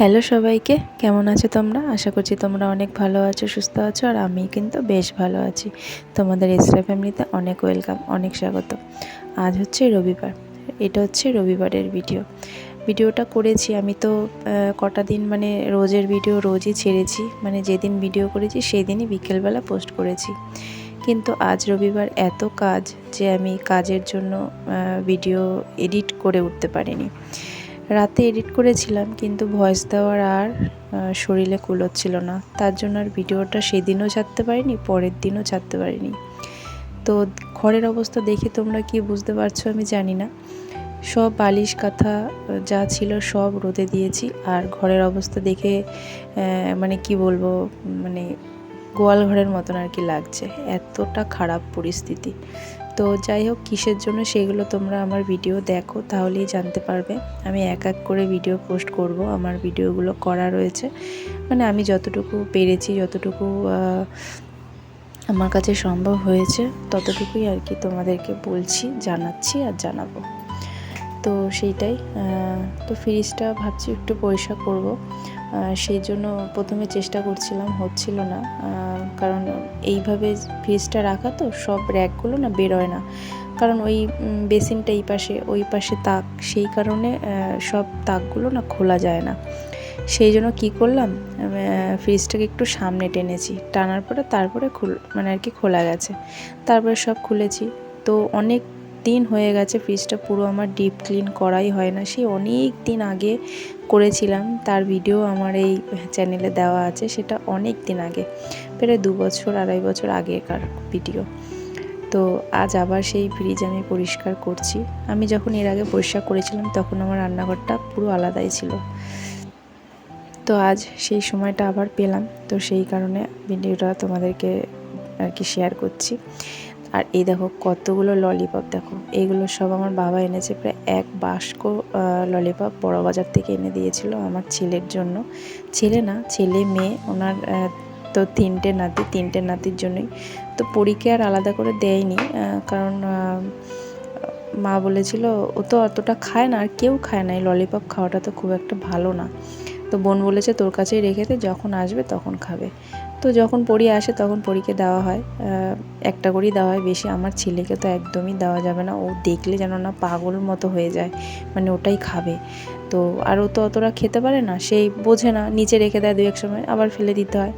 Hello সবাইকে, কেমন আছো তোমরা? আশা করছি তোমরা অনেক ভালো আছো, সুস্থ আছো, আর আমি কিন্তু বেশ ভালো আছি। তোমাদের ইসরা ফ্যামিলিতে অনেক ওয়েলকাম অনেক স্বাগত। আজ হচ্ছে রবিবার, এটা হচ্ছে রবিবারের ভিডিও ভিডিওটা করেছি, আমি তো কটা দিন মানে রোজের ভিডিও রোজই ছেড়েছি মানে যেদিন ভিডিও করেছি সেই দিনই বিকেলবেলা পোস্ট করেছি। কিন্তু আজ রবিবার এত কাজ যে আমি কাজের জন্য ভিডিও এডিট করে উঠতে পারিনি। রাতে এডিট করেছিলাম, কিন্তু ভয়েস দেওয়ার আর শরীরে কুলোচ্ছিল না। তার জন্য আর ভিডিওটা সেদিনও ছাড়তে পারিনি, পরের দিনও ছাড়তে পারিনি। তো ঘরের অবস্থা দেখে তোমরা কি বুঝতে পারছ আমি জানি না। সব বালিশ, কাঁথা, যা ছিল সব রোদে দিয়েছি। আর ঘরের অবস্থা দেখে মানে কি বলব মানে গোয়াল ঘরের মতন আর কি লাগছে। এতটা খারাপ পরিস্থিতি। তো যাই হোক, কিসের জন্য সেগুলো তোমরা আমার ভিডিও দেখো, তাহলেই জানতে পারবে। আমি এক এক করে ভিডিও পোস্ট করব, আমার ভিডিওগুলো করা রয়েছে। মানে আমি যতটুকু পেরেছি, যতটুকু আমার কাছে সম্ভব হয়েছে, ততটুকুই আর কি তোমাদেরকে বলছি, জানাচ্ছি আর জানাব। তো সেইটাই তো ফ্রিজটা ভাবছি একটু পরিষ্কার করব। সেই জন্য প্রথমে চেষ্টা করছিলাম, হচ্ছিল না। কারণ এইভাবে ফ্রিজটা রাখা তো, সব র্যাকগুলো না বেরোয় না। কারণ ওই বেসিনটা এই পাশে, ওই পাশে তাক, সেই কারণে সব তাকগুলো না খোলা যায় না। সেই জন্য কী করলাম ফ্রিজটাকে একটু সামনে টেনেছি। টানার পরে তারপরে খুল মানে আর কি খোলা গেছে। তারপরে সব খুলেছি। তো অনেক দিন হয়ে গেছে ফ্রিজটা পুরো আমার ডিপ ক্লিন করাই হয় না। সেই অনেক দিন আগে করেছিলাম, তার ভিডিও আমার এই চ্যানেলে দেওয়া আছে, সেটা অনেক দিন আগে, প্রায় দু বছর, আড়াই বছর আগেকার ভিডিও তো আজ আবার সেই ফ্রিজ আমি পরিষ্কার করছি। আমি যখন এর আগে পরিষ্কার করেছিলাম, তখন আমার রান্নাঘরটা পুরো আলাদাই ছিল। তো আজ সেই সময়টা আবার পেলাম, তো সেই কারণে ভিডিওটা তোমাদেরকে আর কি শেয়ার করছি। আর এই দেখো কতগুলো ললিপপ দেখো। এইগুলো সব আমার বাবা এনেছে প্রায় এক বাস্ক ললিপপ বড় বাজার থেকে এনে দিয়েছিল আমার ছেলের জন্য। ছেলে না, ছেলে, মেয়ে, ওনার তো তিনটে নাতি, তিনটে নাতির জন্যই। তো পরীকে আর আলাদা করে দেয়নি কারণ মা বলেছিল, ও তো অতটা খায় না, আর কেউ খায় না, এই ললিপপ খাওয়াটা তো খুব একটা ভালো না। তো বোন বলেছে, তোর কাছেই রেখে দে, যখন আসবে তখন খাবে। তো যখন পরি আসে তখন পরীকে দেওয়া হয় একটা করেই দেওয়া হয়। বেশি আমার ছেলেকে তো একদমই দেওয়া যাবে না। ও দেখলে যেন না পাগল মতো হয়ে যায় মানে ওটাই খাবে। তো আর ও তো অতটা খেতে পারে না, সেই বোঝে না, নিচে রেখে দেয় দু এক সময়, আবার ফেলে দিতে হয়।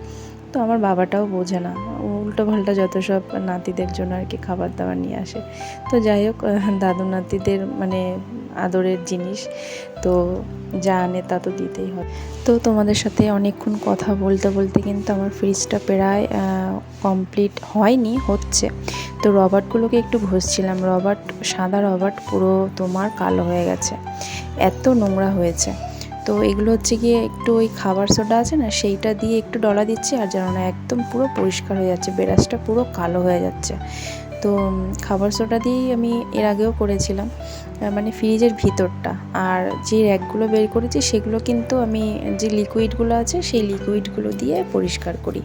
তো আমার বাবাটাও বোঝে না। উল্টো পাল্টা যত সব নাতিদের জন্য আর কি খাবার দাবার নিয়ে আসে। তো যাই হোক দাদু নাতিদের মানে আদরের জিনিস। তো যা আনে তা তো দিতেই হয় তো তোমাদের সাথে অনেকক্ষণ কথা বলতে বলতে কিন্তু আমার ফ্রিজটা প্রায় কমপ্লিট হয়নি, হচ্ছে। তো রবার্টগুলোকে একটু ঘষছিলাম। রবার্ট, সাদা রবার্ট পুরো তোমার কালো হয়ে গেছে। এত নোংরা হয়েছে। তো এগুলো হচ্ছে গিয়ে একটু ওই খাবার সোডা আছে না, সেইটা দিয়ে একটু ডলা দিচ্ছি আর যেন না একদম পুরো পরিষ্কার হয়ে যাচ্ছে, বেরাসটা পুরো কালো হয়ে যাচ্ছে। তো খাবার সোডা দিয়েই আমি এর আগেও করেছিলাম মানে ফ্রিজের ভিতরটা। আর যে র্যাকগুলো বের করেছি সেগুলো কিন্তু আমি, যে লিকুইডগুলো আছে সেই লিকুইডগুলো দিয়ে পরিষ্কার করি।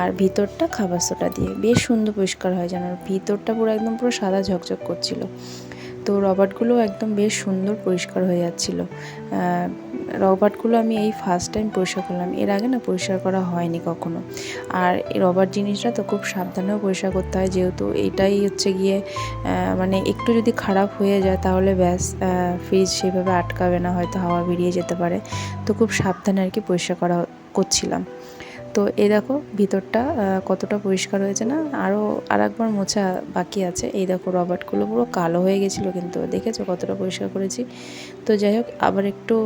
আর ভিতরটা খাবার সোডা দিয়ে। বেশ সুন্দর পরিষ্কার হয় যেন। ভিতরটা পুরো একদম পুরো সাদা ঝকঝক করছিল। তো রবার্টগুলো একদম বেশ সুন্দর পরিষ্কার হয়ে যাচ্ছিল। রবার্টগুলো আমি এই ফার্স্ট টাইম পরিষ্কার করলাম। এর আগে না পরিষ্কার করা হয়নি কখনো। আর এই রবার জিনিসটা তো খুব সাবধানেও পরিষ্কার করতে হয়, যেহেতু এটাই হচ্ছে গিয়ে মানে একটু যদি খারাপ হয়ে যায় তাহলে ব্যাস ফ্রিজ সেভাবে আটকাবে না, হয়তো হাওয়া বেরিয়ে যেতে পারে। তো খুব সাবধানে আর কি পরিষ্কার করা করছিলাম। তো এই দেখো ভিতরটা কতটা পরিষ্কার হয়েছে না? আরও আর একবার মোছা বাকি আছে। এই দেখো রবার্টগুলো পুরো কালো হয়ে গেছিল কিন্তু, দেখেছ কতটা পরিষ্কার করেছি? তো যাই হোক, আবার একটু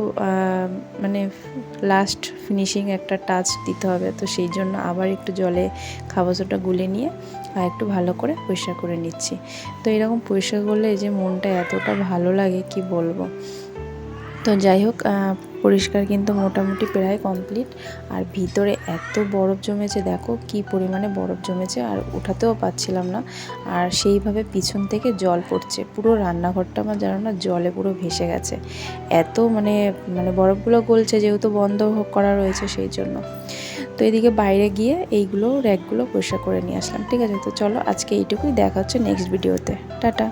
মানে লাস্ট ফিনিশিং একটা টাচ দিতে হবে। তো সেই জন্য আবার একটু জলে খাবারটা গুলে নিয়ে আর একটু ভালো করে পরিষ্কার করে নিচ্ছি। তো এরকম পরিষ্কার করলে এই যে মনটা এতটা ভালো লাগে, কি বলব? তো যাই হোক পরিষ্কার কিন্তু মোটামুটি প্রায় কমপ্লিট আর ভিতরে এত বরফ জমেছে, দেখো কি পরিমাণে বরফ জমেছে, আর উঠাতেও পাচ্ছিলাম না। আর সেইভাবে পিছন থেকে জল পড়ছে, পুরো রান্নাঘরটা আমার জানো না জলে পুরো ভেসে গেছে। এত মানে মানে বরফগুলো গলছে যেহেতু বন্ধ করা রয়েছে সেই জন্য। তো এদিকে বাইরে গিয়ে এইগুলো র্যাকগুলো পরিষ্কার করে নিয়ে আসলাম, ঠিক আছে? তো চলো আজকে এইটুকুই, দেখা হচ্ছে নেক্সট ভিডিওতে টাটা।